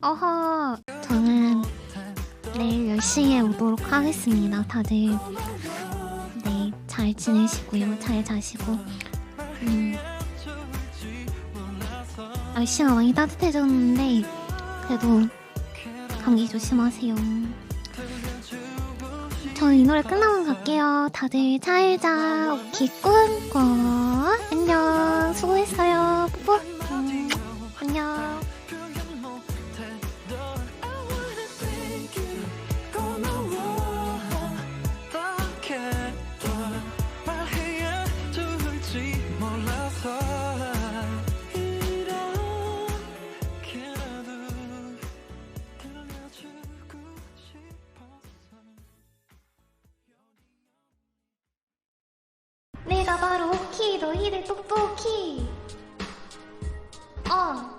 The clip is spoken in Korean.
어허, 저는 내일 10시에 오도록 하겠습니다. 다들 네, 잘 지내시고요. 잘 자시고. 음, 날씨가 많이 따뜻해졌는데 그래도 감기 조심하세요. 저는 이 노래 끝나면 갈게요. 다들 잘 자. 오키 꾼꿔. 안녕. 수고했어요. 뽀뽀. 내가 바로 오키로 일을 똑똑히. 어.